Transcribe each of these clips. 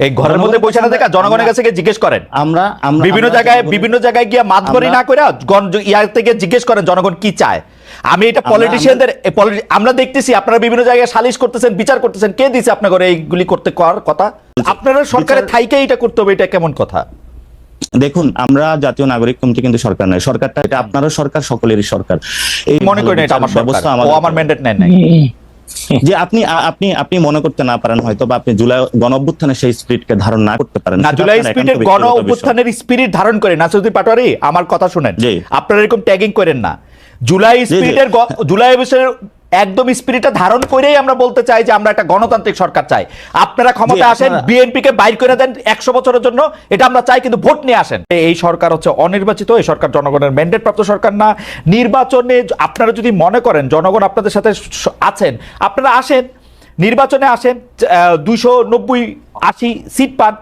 এই ঘরের মধ্যে বসে না দেখা জনগণের কাছে গিয়ে জিজ্ঞেস করেন। আমরা আমরা বিভিন্ন জায়গায় বিভিন্ন জায়গায় গিয়ে মাতবরি না করে ইয়ার থেকে জিজ্ঞেস করেন জনগণ কি চায়। আমি এটা পলিটিশিয়ানদের আমরা দেখতেছি আপনারা বিভিন্ন জায়গায় সালিশ করতেছেন বিচার করতেছেন কে দিছে আপনার এইগুলি করতে করার কথা? আপনারা সরকারের বিচার- থাইকে এটা করতে হবে এটা কেমন কথা? দেখুন আমরা জাতীয় নাগরিক কমিটি কিন্তু সরকার নয়। সরকারটা এটা আপনারও সরকার সকলেরই সরকার। এই মনে করেন এটা আমার ব্যবস্থা সরকার ও আমার ম্যান্ডেট নেন নাই। যে আপনি আপনি আপনি মনে করতে না পারেন হয়তো বা আপনি জুলাই গণ অভ্যুত্থানে সেই স্পিরিটকে ধারণ না করতে পারেন না জুলাই স্পিরিটের গণ অভ্যুত্থানের স্পিরিট ধারণ করে নাসিরুদ্দিন পাটোয়ারি আমার কথা শুনেন। আপনারা এরকম ট্যাগিং করেন না জুলাই। স্পিরিটের জুলাই অভ্যুত্থানের একদম স্পিরিটটা ধারণ করেই আমরা বলতে চাই যে আমরা একটা গণতান্ত্রিক সরকার চাই। আপনারা ক্ষমতা আসেন বিএনপি কে বাইর করে দেন একশো বছরের জন্য এটা আমরা চাই কিন্তু ভোট নিয়ে আসেন। এই সরকার হচ্ছে অনির্বাচিত এই সরকার জনগণের ম্যান্ডেট প্রাপ্ত সরকার না। নির্বাচনে আপনারা যদি মনে করেন জনগণ আপনাদের সাথে আছেন আপনারা আসেন নির্বাচনে আসেন দুইশো নব্বই আশি সিট পান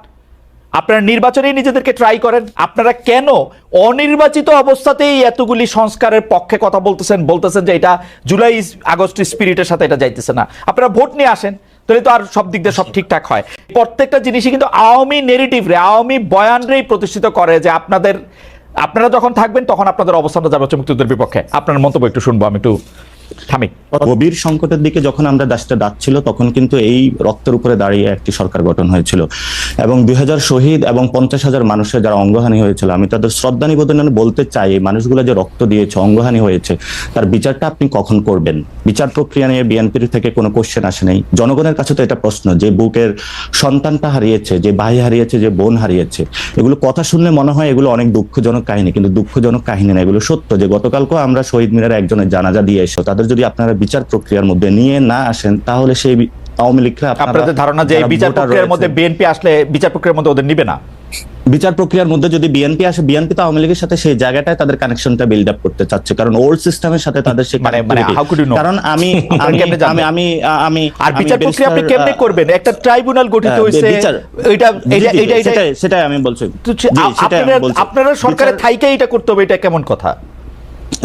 আপনারা নির্বাচনেই নিজেদেরকে ট্রাই করেন। আপনারা কেন অনির্বাচিত অবস্থাতেই এতগুলি সংস্কারের পক্ষে কথা বলতেছেন বলতেছেন যে এটা জুলাই আগস্ট স্পিরিটের সাথে এটা যাইতেছে না। আপনারা ভোট নিয়ে আসেন, তাহলে তো আর সব দিক দিয়ে সব ঠিকঠাক হয়। প্রত্যেকটা জিনিসই কিন্তু আওয়ামী নেগেটিভ রে, আওয়ামী বয়ানরেই প্রতিষ্ঠিত করে যে আপনাদের, আপনারা যখন থাকবেন তখন আপনাদের অবস্থানটা যাবে হচ্ছে মুক্তিযুদ্ধের বিপক্ষে। আপনার মন্তব্য একটু শুনব, আমি একটু থামি গভীর সংকটের দিকে যখন আমরা দেশটা যাচ্ছিল তখন কিন্তু এই রক্তের উপরে দাঁড়িয়ে একটি সরকার গঠন হয়েছিল। এবং দুই হাজার শহীদ এবং পঞ্চাশ হাজার মানুষের যারা অঙ্গহানি হয়েছিল, আমি তাদের শ্রদ্ধা নিবেদন বলতে চাই, এই মানুষগুলো যে রক্ত দিয়েছে, অঙ্গহানি হয়েছে, তার বিচারটা আপনি কখন করবেন? বিচার প্রক্রিয়া নিয়ে বিএনপির থেকে কোনো কোশ্চেন আসে নাই। জনগণের কাছে তো এটা প্রশ্ন, যে বুকের সন্তানটা হারিয়েছে, যে ভাই হারিয়েছে, যে বোন হারিয়েছে, এগুলো কথা শুনলে মনে হয় এগুলো অনেক দুঃখজনক কাহিনী, কিন্তু দুঃখজনক কাহিনী না, এগুলো সত্য যে গতকালকেও আমরা শহীদ মিনারে একজনের জানাজা দিয়ে এসো তাদের যদি আপনারা বিচার প্রক্রিয়ার মধ্যে নিয়ে না আসেন তাহলে সেই আওয়ামী লীগরা আপনাদের ধারণা যে বিচার প্রক্রিয়ার মধ্যে বিএনপি আসলে বিচার প্রক্রিয়ার মধ্যে ওদের নিবে না? বিচার প্রক্রিয়ার মধ্যে যদি বিএনপি আসে বিএনপি তো আওয়ামী লীগের সাথে সেই জায়গাটায় তাদের কানেকশনটা বিল্ড আপ করতে চাচ্ছে। কারণ ওল্ড সিস্টেমের সাথে তাদের সেই মানে- মানে how could you know? কারণ আমি আমি আমি আমি আর বিচার প্রক্রিয়া আপনি কেমনে করবেন? একটা ট্রাইব্যুনাল গঠিত আহ, হয়েছে। এটা এটা এটা সেটাই আমি বলছি। আপনারা আপনারা সরকারের থাইকে এটা করতে হবে এটা কেমন কথা?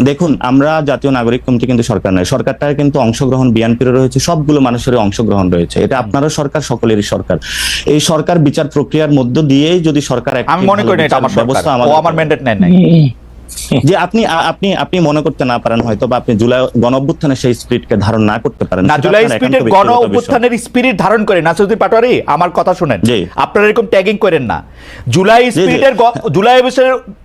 দেখুন আমরা জাতীয় নাগরিক কমিটি কিন্তু সরকার নয়। সরকারটা কিন্তু অংশগ্রহণ বিএনপির রয়েছে সবগুলো মানুষের অংশগ্রহণ রয়েছে। এটা আপনারও সরকার সকলেরই সরকার। এই সরকার বিচার প্রক্রিয়ার মধ্য দিয়েই যদি সরকার আমি মনে করি না এটা আমার ব্যবস্থা ও আমার ম্যান্ডেট নেন নাই। যে আপনি আপনি আপনি মনে করতে না পারেন হয়তো বা আপনি জুলাই গণ অভ্যুত্থানে সেই স্পিরিটকে ধারণ না করতে পারেন। না জুলাই স্পিরিটের গণ ব্যক্তিগত বিষয়। স্পিরিট ধারণ করে নাসিরুদ্দিন পাটোয়ারি আমার কথা শুনেন। আপনারা এরকম ট্যাগিং করেন না। জুলাই। স্পিরিটের জুলাই অভ্যুত্থানের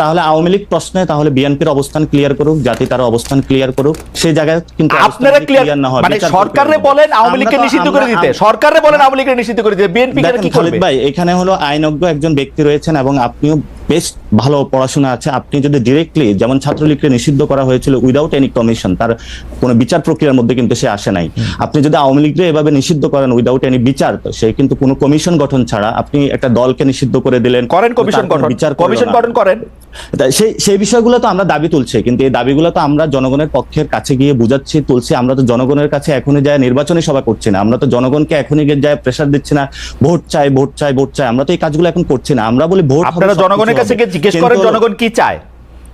তাহলে আওয়ামী লীগ প্রশ্নে তাহলে বিএনপির অবস্থান ক্লিয়ার করুক জাতি তার অবস্থান ক্লিয়ার করুক সেই জায়গায় কিন্তু আপনারা ক্লিয়ার না হয়, মানে সরকারে বলেন আওয়ামী লীগকে নিষিদ্ধ করে দিতে। সরকারে বলেন আওয়ামী লীগকে নিষিদ্ধ করে দিতে। বিএনপি কি করবে? ভাই এখানে হলো আইনজ্ঞ একজন ব্যক্তি রয়েছেন এবং আপনিও বেশ ভালো পড়াশোনা আছে। আপনি যদি ডিরেক্টলি যেমন ছাত্রলীগকে নিষিদ্ধ করা হয়েছিল উইদাউট এনি কমিশন তার কোনো বিচার প্রক্রিয়ার মধ্যে কিন্তু সে আসে নাই। আপনি যদি আওয়ামী লীগকে এভাবে নিষিদ্ধ করেন উইদাউট এনি বিচার তো সে কিন্তু কোনো কমিশন গঠন ছাড়া আপনি একটা দলকে নিষিদ্ধ করে দিলেন। করেন কমিশন গঠন। বিচার কমিশন গঠন করেন। সেই সেই বিষয়গুলো তো আমরা দাবি তুলছি কিন্তু এই দাবিগুলো তো আমরা জনগণের পক্ষের কাছে গিয়ে বুঝাচ্ছি তুলছি। আমরা তো জনগণের কাছে এখনই যায় নির্বাচনী সভা করছি না। আমরা তো জনগণকে এখনই গিয়ে যায় প্রেশার দিচ্ছি না ভোট চাই ভোট চাই ভোট চাই। আমরা তো এই কাজগুলো এখন করছি না। আমরা বলি ভোট আপনারা জনগণের কাছে গিয়ে জিজ্ঞেস করেন জনগণ কি চায়।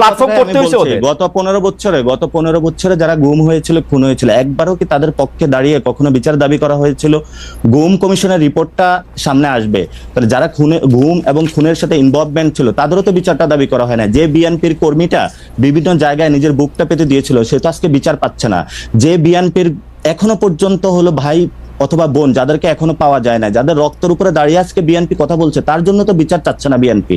প্ল্যাটফর্ম করতে গত পনেরো বছরে গত পনেরো বছরে যারা গুম হয়েছিল খুন হয়েছিল একবারও কি তাদের পক্ষে দাঁড়িয়ে কখনো বিচার দাবি করা হয়েছিল? গুম কমিশনের রিপোর্টটা সামনে আসবে। তাহলে যারা খুনে গুম এবং খুনের সাথে ইনভলভমেন্ট ছিল তাদেরও তো বিচারটা দাবি করা হয় না যে বিএনপির কর্মীটা বিভিন্ন জায়গায় নিজের বুকটা পেতে দিয়েছিল সে তো আজকে বিচার পাচ্ছে না। যে বিএনপির এখনও পর্যন্ত হলো ভাই অথবা বোন যাদেরকে এখনও পাওয়া যায় না যাদের রক্তের উপরে দাঁড়িয়ে আজকে বিএনপি কথা বলছে তার জন্য তো বিচার চাচ্ছে না বিএনপি।